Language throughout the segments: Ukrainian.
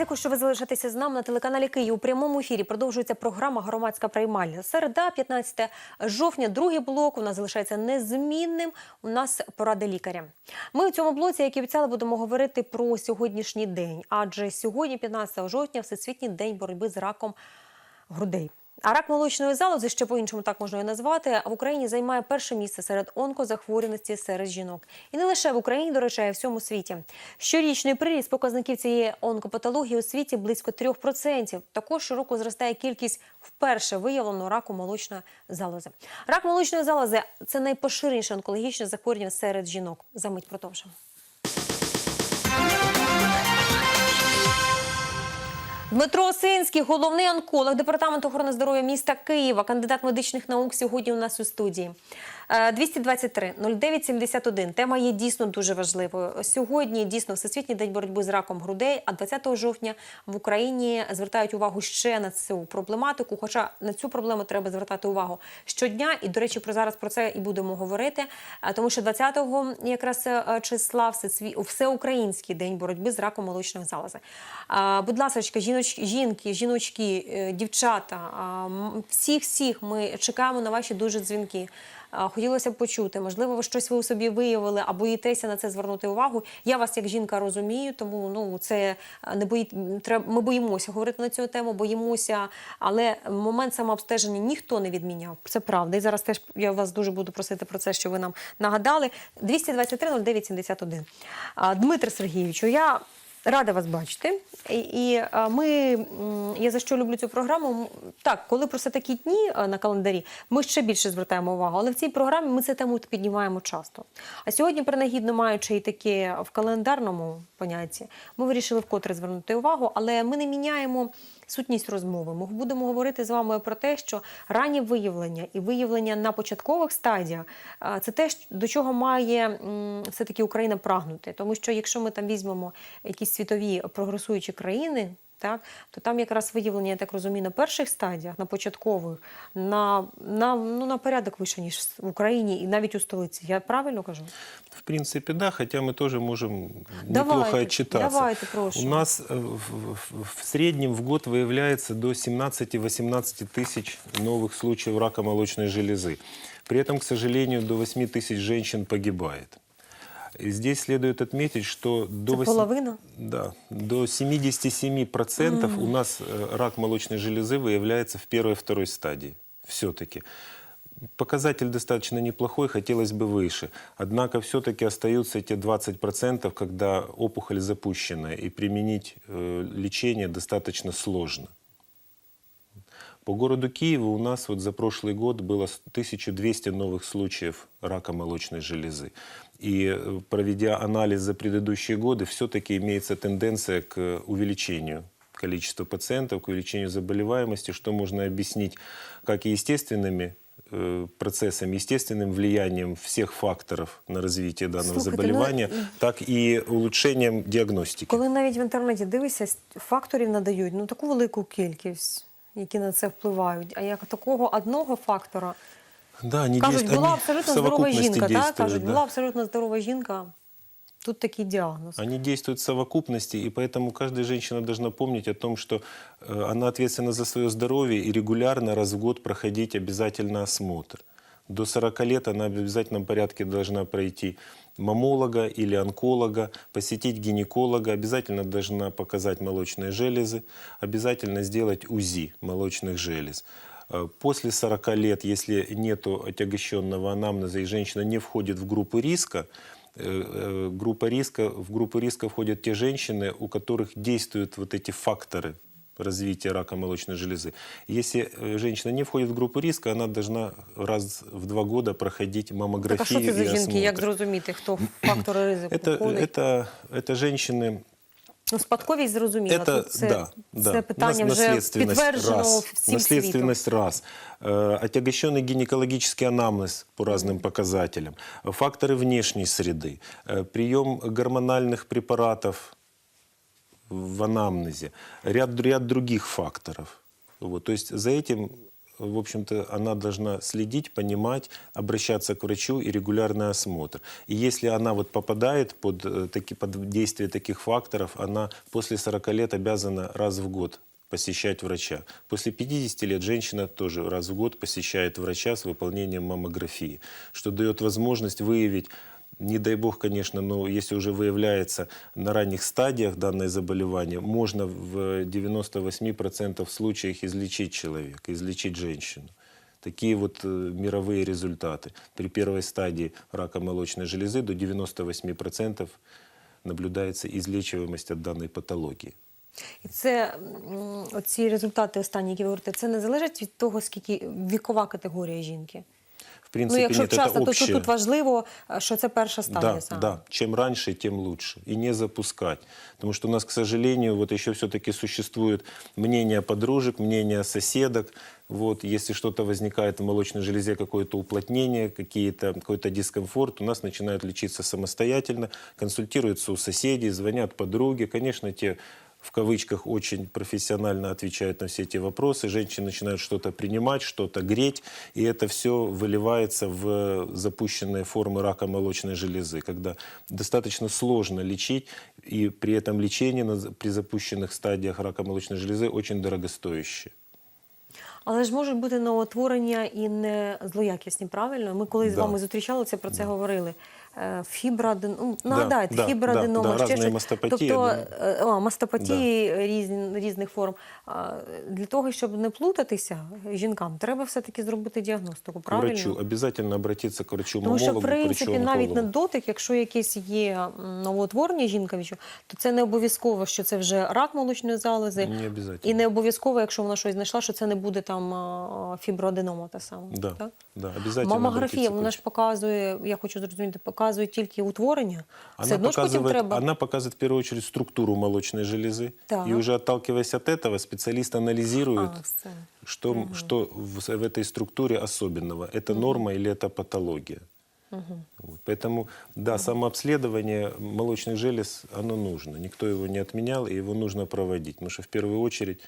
дякую, що ви залишаєтеся з нами на телеканалі Київ. У прямому ефірі продовжується програма Громадська приймальня. Середа, 15 жовтня, другий блок у нас залишається незмінним. У нас поради лікаря. Ми у цьому блоці, як і обіцяли, будемо говорити про сьогоднішній день. Адже сьогодні, 15 жовтня, всесвітній день боротьби з раком грудей. А рак молочної залози, ще по-іншому так можна і назвати, в Україні займає перше місце серед онкозахворюваності серед жінок. І не лише в Україні, до речі, а й всьому світі. Щорічний приріст показників цієї онкопатології у світі близько 3%. Також щороку зростає кількість вперше виявленого раку молочної залози. Рак молочної залози – це найпоширеніше онкологічне захворювання серед жінок. Замить продовжимо. Дмитро Осинський, головний онколог департаменту охорони здоров'я міста Києва, кандидат медичних наук, сьогодні у нас у студії. Е, 223 09 71. Тема є дійсно дуже важливою. Сьогодні дійсно Всесвітній день боротьби з раком грудей, а 20 жовтня в Україні звертають увагу ще на цю проблематику. Хоча на цю проблему треба звертати увагу щодня. І, до речі, про зараз про це і будемо говорити. Е, Тому що 20-го якраз е, числа всесві- всеукраїнський день боротьби з раком молочної залози. Будь ласка, жіноч, жіночки, е, дівчата, всіх всіх ми чекаємо на ваші дуже дзвінки. Хотілося б почути, можливо, ви щось ви у собі виявили, а боїтеся на це звернути увагу. Я вас як жінка розумію, тому ну це не бої... треба. Ми боїмося говорити на цю тему, боїмося, але момент самообстеження ніхто не відміняв. Це правда. І зараз теж я вас дуже буду просити про це, що ви нам нагадали. 223 09 71. А, Дмитре Сергійовичу, я Рада вас бачити. І, і ми, я за що люблю цю програму. Так, коли просто такі дні на календарі, ми ще більше звертаємо увагу. Але в цій програмі ми цю тему піднімаємо часто. А сьогодні, принагідно маючи і таке в календарному понятті, ми вирішили вкотре звернути увагу, але ми не міняємо сутність розмови. Ми будемо говорити з вами про те, що раннє виявлення і виявлення на початкових стадіях це те, до чого має все-таки Україна прагнути. Тому що якщо ми там візьмемо якісь світові прогресуючі країни Так, то там якраз виявлення, я так розумію, на перших стадіях, на початкових, на, на, ну, на порядок вище, ніж в Україні і навіть у столиці. Я правильно кажу? В принципе, да, хотя мы тоже можем Давайте, неплохо отчитаться. давайте, прошу. У нас э, в, в- в среднем в год выявляется до 17-18 тысяч новых случаев рака молочной железы. При этом, к сожалению, до 8 тысяч женщин погибает. И здесь следует отметить, что до, Это восьми- половина? да, до 77% у нас э, рак молочной железы выявляется в первой и второй стадии. Все-таки. Показатель достаточно неплохой, хотелось бы выше. Однако все-таки остаются эти 20%, когда опухоль запущена, и применить э, лечение достаточно сложно. По городу Киеву у нас вот за прошлый год было с- 1200 новых случаев рака молочной железы. И э, проведя анализ за предыдущие годы, все-таки имеется тенденция к увеличению количества пациентов, к увеличению заболеваемости, что можно объяснить как и естественными э, процессами, естественным влиянием всех факторов на развитие данного Слушайте, ну, заболевания, и- так и улучшением диагностики. Коли навіть в інтернеті дивишся, с- факторів надають ну таку велику кількість, які на це впливають. А як такого одного фактора Да, они кажуть, действ- була они абсолютно здорова жінка, так кажуть, да. була абсолютно здорова жінка. Тут такий діагноз. Они действуют в совокупности, и поэтому каждая женщина должна помнить о том, что э, она ответственна за свое здоровье и регулярно раз в год проходить обязательно осмотр. До 40 лет она в обязательном порядке должна пройти мамолога или онколога, посетить гинеколога, обязательно должна показать молочные железы, обязательно сделать УЗИ молочных желез. Э, После 40 лет, если нет отягощенного анамнеза и женщина не входит в группу риска, э, э, группа риска, в группу риска входят те женщины, у которых действуют вот эти факторы развития рака молочной железы. Если э, женщина не входит в группу риска, она должна раз в два года проходить Так, а маммографию що це за и жінки? Як осмотр. зрозуміти, хто фактори ризику Это, входить? это, это женщины Ну, спадковість зрозуміла. это, Тут це, да, да. це У питання нас вже наследственность підтверджено раз, всім світом. наследственность раз, Э, отягощенный гинекологический анамнез по разным показателям, факторы внешней среды, э, прием гормональных препаратов в анамнезе, ряд, ряд других факторов. Вот, то есть за этим в общем-то, она должна следить, понимать, обращаться к врачу и регулярный осмотр. И если она вот попадает под, э, таки, под действие таких факторов, она после 40 лет обязана раз в год посещать врача. После 50 лет женщина тоже раз в год посещает врача с выполнением маммографии, что дает возможность выявить не дай бог, конечно, но если уже выявляется на ранних стадиях данное заболевание, можно в 98% случаях излечить человека, излечить женщину. Такие вот э, мировые результаты. При первой стадии рака молочной железы до 98% наблюдается излечиваемость от данной патологии. І це м, оці результати останні, які ви говорите, це не залежить від того, скільки вікова категорія жінки. Принципе, ну, якщо нет, это часто, то общее. тут, важливо, е, що це перша стадія Да, саме. да. Чем раньше, тем лучше. И не запускать. Потому что у нас, к сожалению, вот еще все-таки существует мнение подружек, мнение соседок. Вот, если что-то возникает в молочной железе, какое-то уплотнение, какие-то, какой-то дискомфорт, у нас начинают лечиться самостоятельно, консультируются у соседей, звонят подруги. Конечно, те в кавычках очень профессионально отвечают на все эти вопросы. Женщины начинают что-то принимать, что-то греть, и это все выливается в запущенные формы рака молочной железы, когда достаточно сложно лечить, и при этом лечение на- при запущенных стадиях рака молочной железы очень дорогостоящее. Але ж можуть бути новотворення і не злоякісні, правильно? Ми коли з Да. вами зустрічалися, про це говорили. Е, Фіброаден... ну, нагадайте, да, фіброаденома, да, да, ще щось. мастопатії, Тобто, да. е, а, мастопатії різні, різних форм. Для того, щоб не плутатися жінкам, треба все-таки зробити діагностику, правильно? врачу. Обязательно обратиться к Тому що, в принципі, навіть на дотик, якщо якесь є новоутворення жінка то це не обов'язково, що це вже рак молочної залози. Не. І не обов'язково, якщо вона щось знайшла, що це не буде там фіброаденома та сама. Да, Так? да, Мамографія, вона ж показує, я хочу зрозуміти, показує тільки утворення. Все Она одно ж потім показывает, треба. она показывает в первую очередь структуру молочной железы. Так. И уже отталкиваясь от этого, специалист анализирует, А, все. что, что в, в этой структуре особенного. Это норма или это патология. Вот. Поэтому, да, самообследование молочных желез, оно нужно. Никто его не отменял, и его нужно проводить. Потому что в первую очередь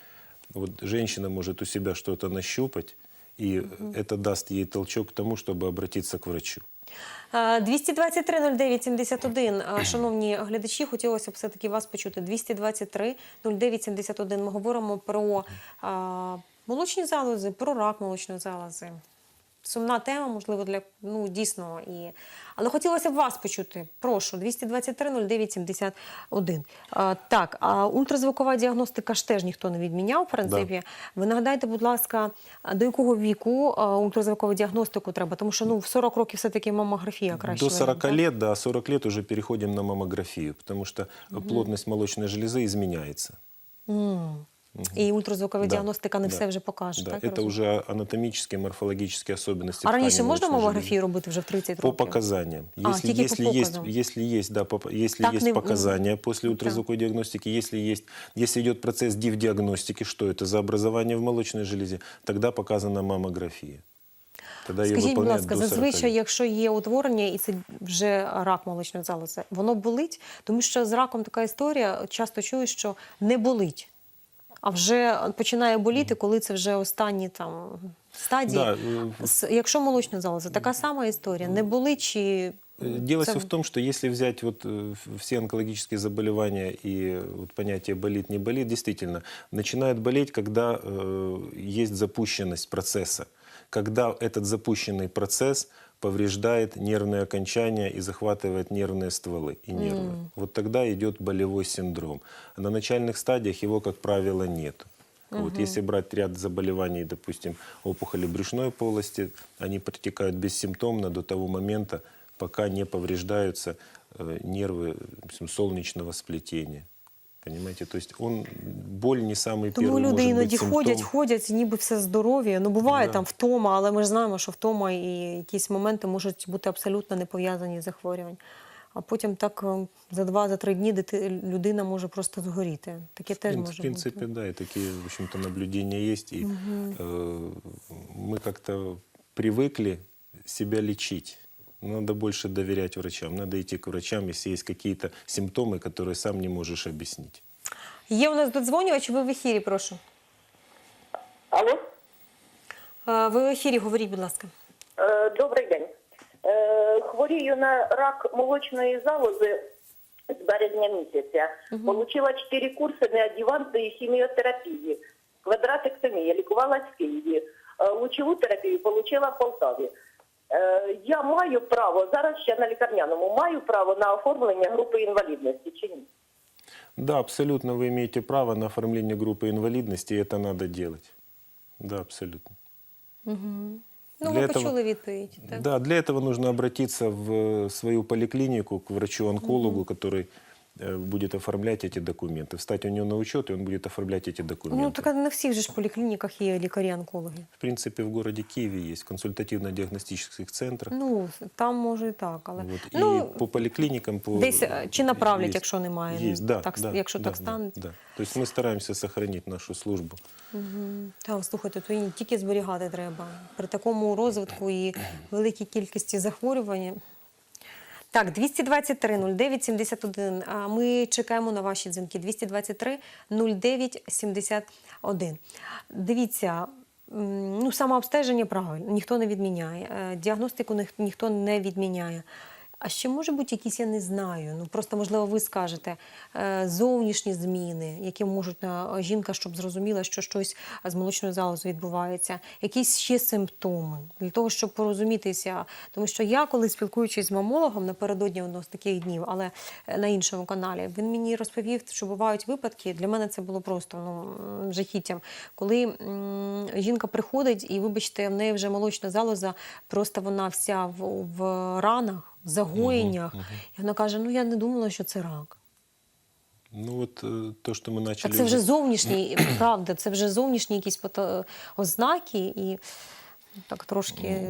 вот, женщина может у себя что-то нащупать, и это даст ей толчок к тому, чтобы обратиться к врачу. Е, 223-09-71. Е, Шановні глядачі, хотілося б все-таки вас почути. 223-09-71. Ми говоримо про е, молочні залози, про рак молочної залози. Сумна тема, можливо, для ну дійсно і. Але хотілося б вас почути. Прошу, 223-09-71. А, так, а ультразвукова діагностика ж теж ніхто не відміняв, в принципі. Ви нагадайте, будь ласка, до якого віку ультразвукову діагностику треба? Тому що ну, в 40 років все-таки мамографія краще. До 40 варіант, лет, да, 40 лет уже переходим на маммографию, потому что плотность молочной железы изменяется. так? М. І ультразвукова Да, діагностика не да, все вже покаже. Да, так, я это розумію? уже анатомические, морфологические особенности. А ткани раніше можна молочной мамографію железы. робити вже в 30 По років? показаниям. А, Если, тільки по если, есть, показам. если есть, да, по- если Так есть не- показания после Да. ультразвуковой диагностики, если есть, если идет процесс див-диагностики, что это за образование в молочной железе, тогда показана маммография. Тогда ее Скажіть, будь выполняют ласка, до 40 зазвичай, лет. якщо є утворення і це вже рак молочної залози, воно болить, тому що з раком така історія часто чую, що не болить, а вже починає боліти, коли це вже останні там стадії. Да, е, С- Якщо молочна залоза, така сама історія, не болить чи Э, Дело Це- все в том, что если взять вот э, в- все онкологические заболевания и вот понятие болит, не болит, действительно, начинает болеть, когда э, есть запущенность процесса. Когда этот запущенный процесс повреждает нервные окончания и захватывает нервные стволы и нервы. Вот тогда идет болевой синдром. А на начальных стадиях его, как правило, нет. Вот, если брать ряд заболеваний, допустим, опухоли брюшной полости, они протекают бессимптомно до того момента, пока не повреждаются э, нервы допустим, солнечного сплетения. Понимаете? То есть он, боль не самый тому первый люди может іноді быть симптом. ходять, ходять, ніби все здоров'я. Ну буває Да. там втома, але ми ж знаємо, що втома і якісь моменти можуть бути абсолютно не пов'язані з захворюванням. А потім так е, за два, за три дні дити, людина може просто згоріти. Таке теж В може принципе, бути. да, и такие, в общем-то, наблюдения есть. И э, мы как-то привыкли себя лечить. Надо больше доверять врачам. Надо идти к врачам, если есть какие-то симптомы, которые сам не можешь объяснить. Є у нас додзвонювач, ви в ефірі, прошу. Алло, Е, Ви в ефірі, говоріть, будь ласка. Е, Добрий день. Е, Хворію на рак молочної залози з березня місяця. Получила 4 курси неадювантної хіміотерапії, квадратектомія, лікувалась в Києві. Е, Лучову терапію отримала в Полтаві. Е, Я маю право, зараз ще на лікарняному, маю право на оформлення групи інвалідності чи ні? Да, абсолютно вы имеете право на оформление группы инвалидности, и это надо делать. Да, абсолютно. Ну, Для ви этого- почули відповідь. Так? Да, для этого нужно обратиться в свою поликлинику к врачу-онкологу, который э, будет оформлять эти документы. Встать у него на учет, и он будет оформлять эти документы. Ну, так не в всіх же ж поліклініках є лікарі-онкологи. В принципе, в городе Киеве есть в консультативно-диагностических центрах. Ну, там може і так, але Вот, ну, и по поликлиникам... По... десь, е, чи направлять, есть- якщо немає, Есть, да, так, да, якщо да, так да, станеться. Да, То есть мы стараемся сохранить нашу службу. Так, слухайте, то і тільки зберігати треба. При такому розвитку і великій кількості захворювань. так, 223 09 71. А Ми чекаємо на ваші дзвінки. 223 09 71. Дивіться, ну, самообстеження правильно, ніхто не відміняє. Е, Діагностику ніхто не відміняє. А ще може бути якісь, я не знаю. Ну просто можливо, ви скажете е, зовнішні зміни, які можуть на жінка, щоб зрозуміла, що щось з молочною залозою відбувається, якісь ще симптоми для того, щоб порозумітися. Тому що я, коли спілкуючись з мамологом напередодні одного з таких днів, але е, на іншому каналі, він мені розповів, що бувають випадки. Для мене це було просто ну жахіттям, коли жінка приходить і, вибачте, в неї вже молочна залоза, просто вона вся в, в ранах в загоєннях. І вона каже: ну я не думала, що це рак. Ну вот э, то, что мы начали... Так це вже уже- зовнішні, правда, це вже зовнішні якісь фото- ознаки і так трошки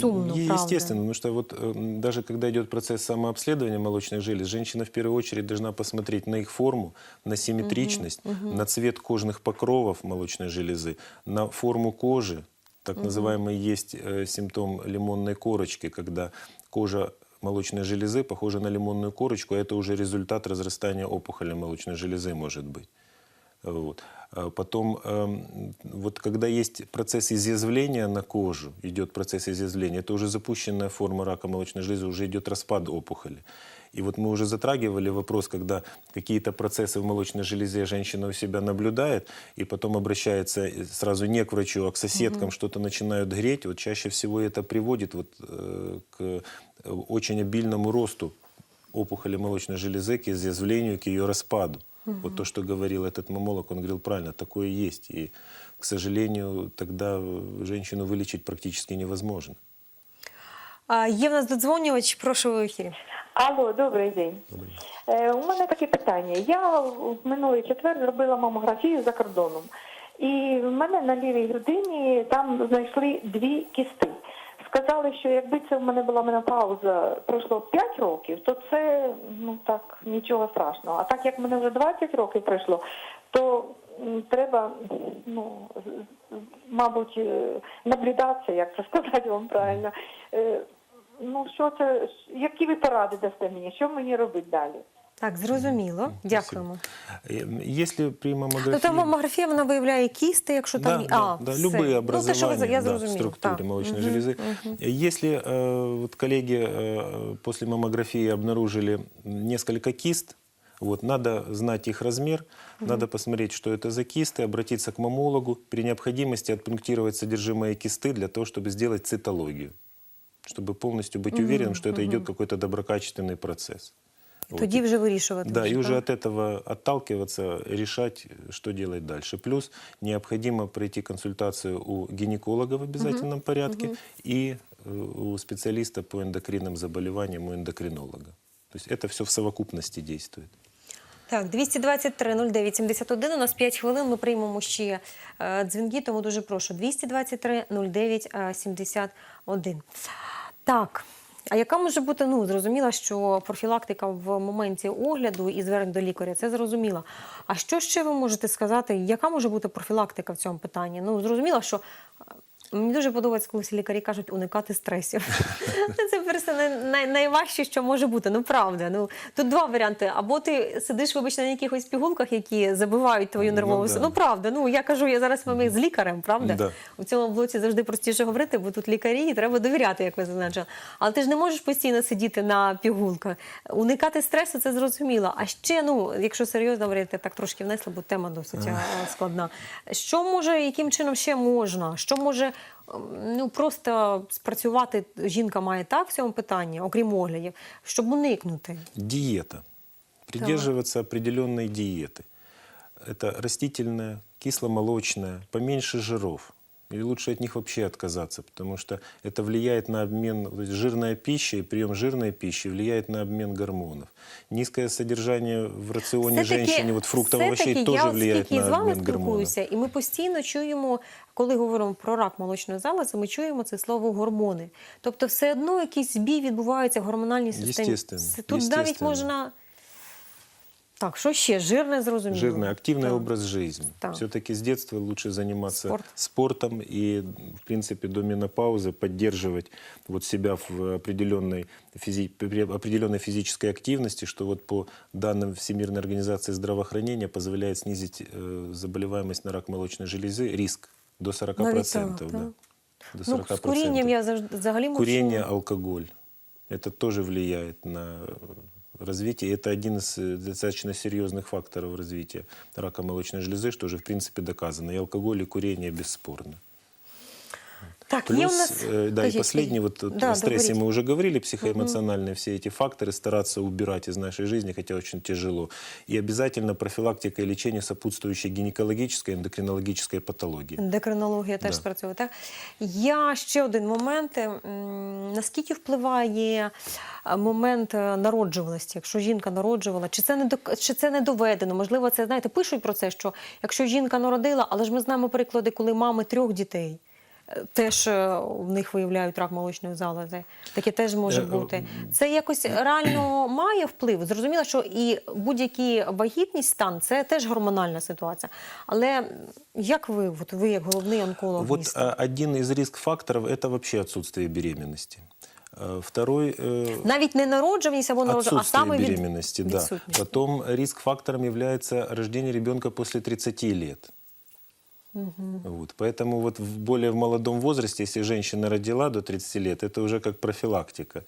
сумно, Е- правда. Естественно, потому что вот э, даже когда идет процесс самообследования молочных желез, женщина в первую очередь должна посмотреть на их форму, на симметричность, на цвет кожных покровов молочной железы, на форму кожи. Так называемый есть э, симптом лимонной корочки, когда кожа молочной железы похожа на лимонную корочку, а это уже результат разрастания опухоли молочной железы может быть. Вот. А Потом, эм, вот когда есть процесс изъязвления на кожу, идет процесс изъязвления, это уже запущенная форма рака молочной железы, уже идет распад опухоли. И вот мы уже затрагивали вопрос, когда какие-то процессы в молочной железе женщина у себя наблюдает, и потом обращается сразу не к врачу, а к соседкам, что-то начинают греть. Вот чаще всего это приводит вот, э, к э, очень обильному росту опухоли молочной железы, к изъязвлению, к ее распаду. Вот то, что говорил этот мамолог, он говорил правильно, такое есть. И, к сожалению, тогда э, женщину вылечить практически невозможно. Є в нас додзвонювач, прошу в ефірі. Алло, добрий день. Е, у мене таке питання. Я в минулий четвер зробила мамографію за кордоном. І в мене на лівій грудині там знайшли дві кісти. Сказали, що якби це в мене була менопауза пройшло 5 років, то це ну так нічого страшного. А так як в мене вже 20 років пройшло, то треба, ну, мабуть, е, наблюдатися, як це сказати вам правильно Е, Ну, що це, які ви поради дасте мені? Що мені робити далі? Так, зрозуміло. Дякуємо. Э, Если при маммографии... Ну, там мамографія вона виявляє кісти, якщо там Да, є- да, а, да, все. любые Ну, те, що ви за- образования я да, в зрозуміла. структуре Так. молочной Мгм, железы. мгм. Если э, вот коллеги э, после маммографии обнаружили несколько кист, вот, надо знать их размер, надо посмотреть, что это за кисты, обратиться к мамологу, при необходимости отпунктировать содержимое кисты для того, чтобы сделать цитологию, чтобы полностью быть уверенным, что это идет какой-то доброкачественный процесс. Вот. Тоді вже вирішувати. Да, и уже так? от этого отталкиваться, решать, что делать дальше. Плюс необходимо пройти консультацию у гинеколога в обязательном порядке и э, у специалиста по эндокринным заболеваниям, у эндокринолога. То есть это все в совокупности действует. Так, 223 09 71, у нас 5 хвилин, ми приймемо ще е, дзвінки, тому дуже прошу. 223 09 е, 71. Так, а яка може бути, ну, зрозуміла, що профілактика в моменті огляду і звернень до лікаря, це зрозуміло. А що ще ви можете сказати, яка може бути профілактика в цьому питанні? Ну, зрозуміло, що Мені дуже подобається, коли всі лікарі кажуть уникати стресів. Це просто най- най- найважче, що може бути. Ну правда. Ну тут два варіанти. Або ти сидиш, вибачте, на якихось пігулках, які забивають твою Ну, нервову Ну правда. Ну я кажу, я зараз вам з лікарем, правда? У цьому блоці завжди простіше говорити, бо тут лікарі і треба довіряти, як ви зазначили. Але ти ж не можеш постійно сидіти на пігулках. Уникати стресу це зрозуміло. А ще, ну, якщо серйозно говорити, так трошки внесли, бо тема досить складна. Що може, яким чином ще можна? Що може ну, просто спрацювати жінка має так в цьому питанні, окрім оглядів, щоб уникнути? Дієта. Придерживаться определенной диеты. Это растительная, кисломолочная, поменьше жиров. Или лучше от них вообще отказаться, потому что это влияет на обмен, то есть жирная пища и прием жирной пищи влияет на обмен гормонов. Низкое содержание в рационе женщины вот фруктов, овощей тоже я от влияет скільки на з вами обмен гормонов. спілкуюся, і ми постійно чуємо, коли говоримо про рак молочної залози, ми чуємо це слово гормони. Тобто, все одно якийсь збій відбувається в гормональній системі. Тут навіть можна. Так, що ще? Жирне зрозуміло. Жирный, активный Так. образ жизни. Так. Все-таки с детства лучше заниматься Спорт. спортом и, в принципе, до менопаузы поддерживать вот себя в определенной, физи- при определенной физической активности, что вот по данным Всемирной организации здравоохранения позволяет снизить э, заболеваемость на рак молочной железы, риск до 40%. Навіть так, да. так. До Ну, 40%. з курінням я завжди взагалі мовчу. Курение, алкоголь. Это тоже влияет на э, развитие. Это один из э, достаточно серьезных факторов развития рака молочной железы, что уже в принципе доказано. И алкоголь, и курение бесспорно. Так, Плюс, є у нас... э, да, и Кажіть, последний, кажіть. вот Да, о стрессе договоріть. мы уже говорили, психоэмоциональные все эти факторы стараться убирать из нашей жизни, хотя очень тяжело. И обязательно профилактика и лечение сопутствующей гинекологической, эндокринологической патологии. Декринологія теж Да. спрацьовує. Так? Я ще один момент. М, Наскільки впливає е, момент е, народжуваності, якщо жінка народжувала, чи це не док- чи це не доведено? Можливо, це знаєте, пишуть про це, що якщо жінка народила, але ж ми знаємо приклади, коли мами трьох дітей. Теж е, в них виявляють рак молочної залози. Таке теж може Е, бути. Це якось реально має вплив. Зрозуміло, що і будь-які вагітність стан це теж гормональна ситуація. Але як ви, от ви як головний онколог Вот міста? один из риск-факторов – это вообще отсутствие беременности. А, Второй э, навіть не народжуваність або народження, а саме від... да. Потом риск-фактором является рождение ребенка после 30 лет. Вот. Поэтому вот в более в молодом возрасте, если женщина родила до 30 лет, это уже как профилактика.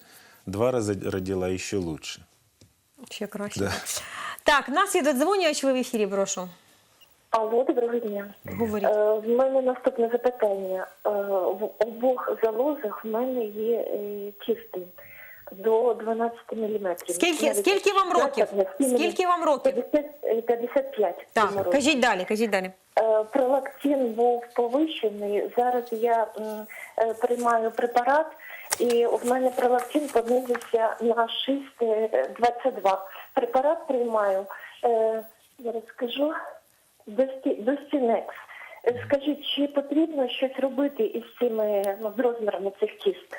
Два раза родила еще лучше. Ще краще. Да. Так, нас є додзвонювач, ви в ефірі, прошу. Алло, доброго дня. Говоріть. Е, В мене наступне запитання. Е, В обох залозах в мене є е, кісти до 12 мм. Скільки- скільки вам років? Скільки вам років? 50, 55. в Так, році. кажіть далі, кажіть далі. Е, Пролактин був повищений. Зараз я м, е, приймаю препарат, і в мене пролактин понизився на 6,22. Препарат приймаю, е, зараз скажу, Дості- Достінекс. Е, Скажіть, чи потрібно щось робити із цими ну, з розмірами цих кіст?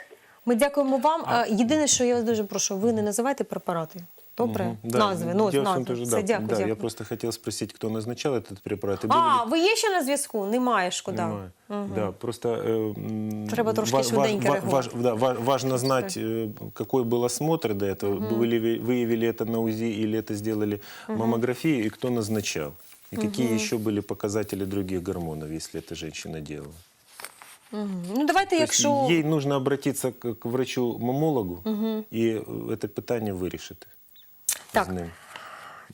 Ми дякуємо вам. Е, Єдине, що я вас дуже прошу, ви не називайте препарати. Добре? Мгм. Да, Назви, ну, дело в том, назви. тоже, Все, да, дякую, да, дякую. Я просто хотел спросить, кто назначал этот препарат. и были А, ли- ви є ще на зв'язку? Немає, шкода. Понимаю. Да, просто э, м, Треба трошки ва- швиденько ва- реагувати. важ- да, ва- важно знать, э, какой был осмотр до этого, были ли- выявили это на УЗИ или это сделали маммографию, и кто назначал. И какие еще были показатели других гормонов, если эта женщина делала. Ну, давайте, То якщо... Ей нужно обратиться к, к врачу-мамологу, и і это питание вирішити. Так. з ним.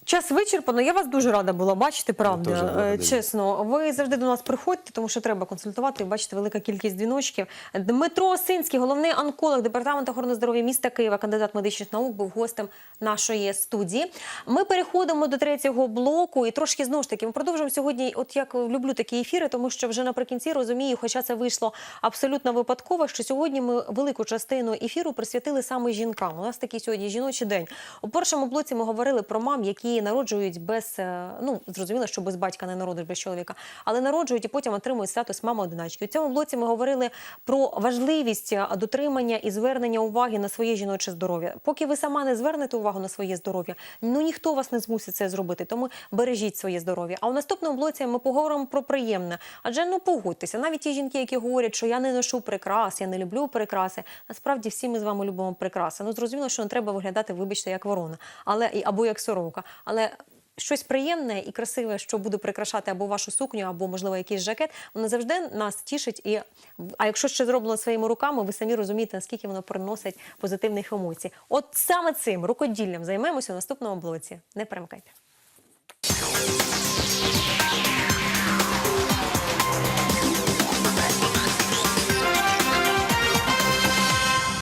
Час вичерпано. Я вас дуже рада була бачити, правда. Е. Чесно, ви завжди до нас приходьте, тому що треба консультувати. Бачите, велика кількість дзвіночків. Дмитро Осинський, головний онколог департаменту охорони здоров'я міста Києва, кандидат медичних наук, був гостем нашої студії. Ми переходимо до третього блоку і трошки знову ж таки ми продовжуємо сьогодні. От як люблю такі ефіри, тому що вже наприкінці розумію, хоча це вийшло абсолютно випадково, що сьогодні ми велику частину ефіру присвятили саме жінкам. У нас такий сьогодні жіночий день. У першому блоці ми говорили про мам, які народжують без е, ну зрозуміло, що без батька не народиш без чоловіка, але народжують і потім отримують статус мами одиначки. У цьому блоці ми говорили про важливість е, дотримання і звернення уваги на своє жіноче здоров'я. Поки ви сама не звернете увагу на своє здоров'я, ну ніхто вас не змусить це зробити. Тому бережіть своє здоров'я. А у наступному блоці ми поговоримо про приємне. Адже ну погодьтеся, навіть ті жінки, які говорять, що я не ношу прикрас, я не люблю прикраси. Насправді всі ми з вами любимо прикраси. Ну зрозуміло, що не треба виглядати, вибачте, як ворона, але або як сорока. Але щось приємне і красиве, що буде прикрашати або вашу сукню, або можливо якийсь жакет, воно завжди нас тішить. І а якщо ще зроблено своїми руками, ви самі розумієте, наскільки воно приносить позитивних емоцій. От саме цим рукоділлям займемося у наступному блоці. Не перемикайте.